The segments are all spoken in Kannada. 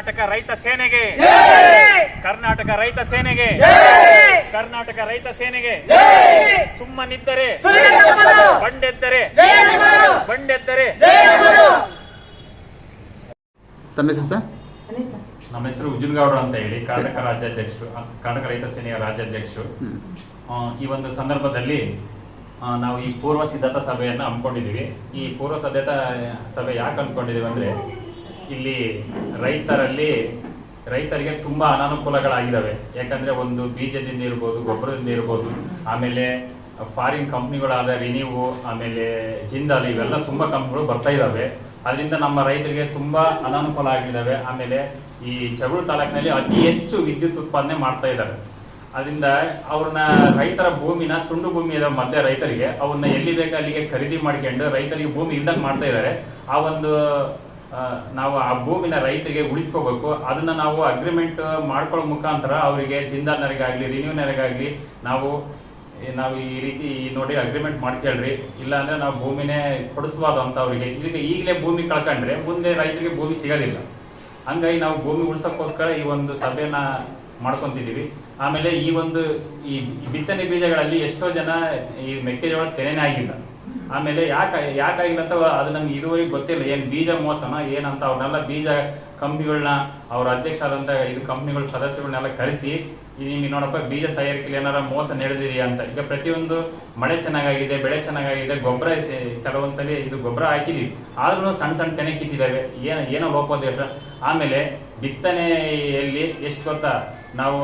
ಕರ್ನಾಟಕ ರೈತ ಸೇನೆಗೆ. ಕರ್ನಾಟಕ ರೈತ ಸೇನೆಗೆ. ಕರ್ನಾಟಕ ರೈತ ಸೇನೆಗೆ. ಸುಮ್ಮನಿದ್ದರೆ. ಬಂಡೆದ್ದರೆ. ಬಂಡೆದ್ದರೆ. ತಮ್ಮ ಹೆಸರು ಸರ್? ನಮ್ಮ ಹೆಸರು ಉಜ್ಜನಗೌಡರು ಅಂತ ಹೇಳಿ ಕರ್ನಾಟಕ ರಾಜ್ಯಾಧ್ಯಕ್ಷರು ಕರ್ನಾಟಕ ರೈತ ಸೇನೆಯ ರಾಜ್ಯಾಧ್ಯಕ್ಷರು. ಆ, ಈ ಒಂದು ಸಂದರ್ಭದಲ್ಲಿ ಆ, ನಾವು ಈ ಪೂರ್ವ ಸಿದ್ಧತಾ ಸಭೆಯನ್ನು ಹಮ್ಮಿಕೊಂಡಿದ್ದೀವಿ. ಈ ಪೂರ್ವ ಸಿದ್ಧತಾ ಸಭೆ ಯಾಕೆ ಹಮ್ಮಿಕೊಂಡಿದ್ದೀವಿ ಅಂದರೆ ಇಲ್ಲಿ ರೈತರಲ್ಲಿ, ರೈತರಿಗೆ ತುಂಬ ಅನಾನುಕೂಲಗಳಾಗಿದ್ದಾವೆ ಯಾಕಂದರೆ ಒಂದು ಬೀಜದಿಂದ ಇರ್ಬೋದು, ಗೊಬ್ಬರದಿಂದ ಇರ್ಬೋದು, ಆಮೇಲೆ ಫಾರಿನ್ ಕಂಪ್ನಿಗಳಾದ ರಿನ್ಯೂ ಆಮೇಲೆ ಜಿಂದಾಲ್, ಇವೆಲ್ಲ ತುಂಬ ಕಂಪ್ನಿಗಳು ಬರ್ತಾ ಇದ್ದಾವೆ ಅದರಿಂದ ನಮ್ಮ ರೈತರಿಗೆ ತುಂಬ ಅನಾನುಕೂಲ ಆಗಿದ್ದಾವೆ ಆಮೇಲೆ ಈ ಚಗುಳು ತಾಲೂಕಿನಲ್ಲಿ ಅತಿ ಹೆಚ್ಚು ವಿದ್ಯುತ್ ಉತ್ಪಾದನೆ ಮಾಡ್ತಾ ಇದ್ದಾರೆ ಅದರಿಂದ ಅವ್ರನ್ನ ರೈತರ ಭೂಮಿನ ತುಂಡು ಭೂಮಿ ಇರೋ ಮಧ್ಯ ರೈತರಿಗೆ ಅವನ್ನ ಎಲ್ಲಿ ಬೇಕೋ ಅಲ್ಲಿಗೆ ಖರೀದಿ ಮಾಡ್ಕೊಂಡು ರೈತರಿಗೆ ಭೂಮಿ ಇಲ್ದಂಗೆ ಮಾಡ್ತಾ ಇದ್ದಾರೆ ಆ ಒಂದು ನಾವು ಆ ಭೂಮಿನ ರೈತರಿಗೆ ಉಳಿಸ್ಕೋಬೇಕು. ಅದನ್ನ ನಾವು ಅಗ್ರಿಮೆಂಟ್ ಮಾಡ್ಕೊಳ್ಳೋ ಮುಖಾಂತರ ಅವರಿಗೆ ಜಿಂದಾಲ್ನರಿಗಾಗ್ಲಿ ರಿನ್ಯೂನರಿಗಾಗಲಿ ನಾವು ನಾವು ಈ ರೀತಿ ನೋಡಿ ಅಗ್ರಿಮೆಂಟ್ ಮಾಡ್ಕೊಳ್ರಿ. ಇಲ್ಲ ಅಂದ್ರೆ ನಾವು ಭೂಮಿನೇ ಕೊಡಿಸ್ಬಾರ್ದು ಅಂತ ಅವರಿಗೆ ಈಗ ಈಗಲೇ ಭೂಮಿ ಕಳ್ಕೊಂಡ್ರೆ ಮುಂದೆ ರೈತರಿಗೆ ಭೂಮಿ ಸಿಗೋದಿಲ್ಲ. ಹಂಗಾಗಿ ನಾವು ಭೂಮಿ ಉಳಿಸೋಕ್ಕೋಸ್ಕರ ಈ ಒಂದು ಸಭೆನ ಮಾಡ್ಕೊಂತಿದೀವಿ ಆಮೇಲೆ ಈ ಒಂದು ಈ ಬಿತ್ತನೆ ಬೀಜಗಳಲ್ಲಿ ಎಷ್ಟೋ ಜನ ಈ ಮೆಕ್ಕೆಜೋಳ ತೆನೆನೇ ಆಗಿಲ್ಲ. ಆಮೇಲೆ ಯಾಕೆ ಯಾಕಾಗಿಲ್ಲ ಅಂತ ಅದು ನಮ್ಗೆ ಇದುವರೆಗೆ ಗೊತ್ತಿಲ್ಲ. ಏನು ಬೀಜ ಮೋಸನ, ಏನಂತ ಅವ್ರನ್ನೆಲ್ಲ ಬೀಜ ಕಂಪ್ನಿಗಳನ್ನ ಅವ್ರ ಅಧ್ಯಕ್ಷರಾದಂತ ಇದು ಕಂಪ್ನಿಗಳ ಸದಸ್ಯಗಳನ್ನೆಲ್ಲ ಕರೆಸಿ ನಿಮಗೆ ನೋಡಪ್ಪ, ಬೀಜ ತಯಾರಿಕೆಯಲ್ಲಿ ಏನಾರ ಮೋಸ ನಡೆದಿದೆಯಾ ಅಂತ. ಈಗ ಪ್ರತಿಯೊಂದು ಮಳೆ ಚೆನ್ನಾಗಾಗಿದೆ, ಬೆಳೆ ಚೆನ್ನಾಗಾಗಿದೆ, ಗೊಬ್ಬರ ಕೆಲವೊಂದ್ಸಲಿ ಇದು ಗೊಬ್ಬರ ಹಾಕಿದೀವಿ. ಆದ್ರೂ ಸಣ್ಣ ಸಣ್ಣ ತೆನೆ ಕಿತ್ತಿದ್ದಾವೆ ಏನು ಏನೋ ಲೋಪೋದೇಶ ಆಮೇಲೆ ಬಿತ್ತನೆಯಲ್ಲಿ ಎಷ್ಟು ಗೊತ್ತಾ? ನಾವು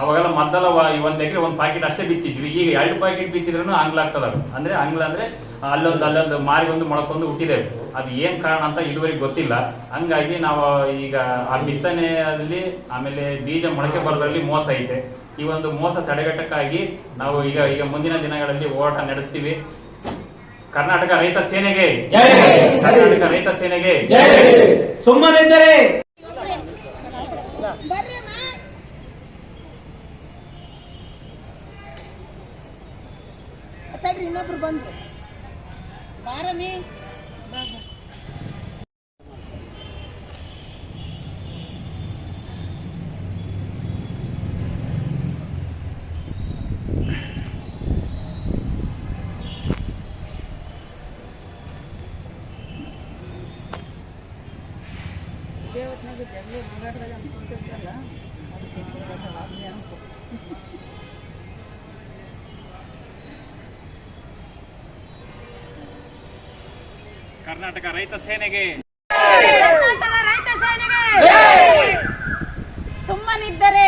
ಅವಾಗೆಲ್ಲ ಮೊದಲ ಒಂದು ಎಕರೆ ಒಂದು ಪ್ಯಾಕೆಟ್ ಅಷ್ಟೇ ಬಿತ್ತಿದ್ವಿ. ಈಗ ಎರಡು ಪ್ಯಾಕೆಟ್ ಬಿತ್ತಿದ್ರು ಅಂಗ್ಲ ಆಗ್ತದ ಅಂದ್ರೆ ಅಂಗ್ಲ ಅಂದ್ರೆ ಅಲ್ಲೊಂದು ಅಲ್ಲೊಂದು ಮಾರಿಗೊಂದು ಮೊಳಕೊಂದು ಹುಟ್ಟಿದ್ದೇವೆ. ಅದು ಏನ್ ಕಾರಣ ಅಂತ ಇದುವರೆಗೆ ಗೊತ್ತಿಲ್ಲ. ಹಂಗಾಗಿ ನಾವು ಈಗ ಆ ಬಿತ್ತನೆಯಲ್ಲಿ ಆಮೇಲೆ ಬೀಜ ಮೊಳಕೆ ಬರೋದ್ರಲ್ಲಿ ಮೋಸ ಐತೆ. ಈ ಒಂದು ಮೋಸ ತಡೆಗಟ್ಟಕ್ಕಾಗಿ ನಾವು ಈಗ ಈಗ ಮುಂದಿನ ದಿನಗಳಲ್ಲಿ ಹೋರಾಟ ನಡೆಸ್ತೀವಿ. ಕರ್ನಾಟಕ ರೈತ ಸೇನೆಗೆ. ಕರ್ನಾಟಕ ರೈತ ಸೇನೆಗೆ. ಸುಮ್ಮನಿದ್ದರೆ ಇನ್ನೊಬ್ರು ಬಂದ್ರು. ಬಾರಮಿ ಬಾ ಬಾ. ಇದೇ ಹೊತ್ನಾಗ ಜಗಳ ಹೋರಾಟದಾಗ ಅನ್ಕೊಂತಿರ್ತಾರಲ್ಲ ಕರ್ನಾಟಕ ರೈತ ಸೇನೆಗೆ. ಕರ್ನಾಟಕ ರೈತ ಸೇನೆಗೆ. ಸುಮ್ಮನಿದ್ದರೆ.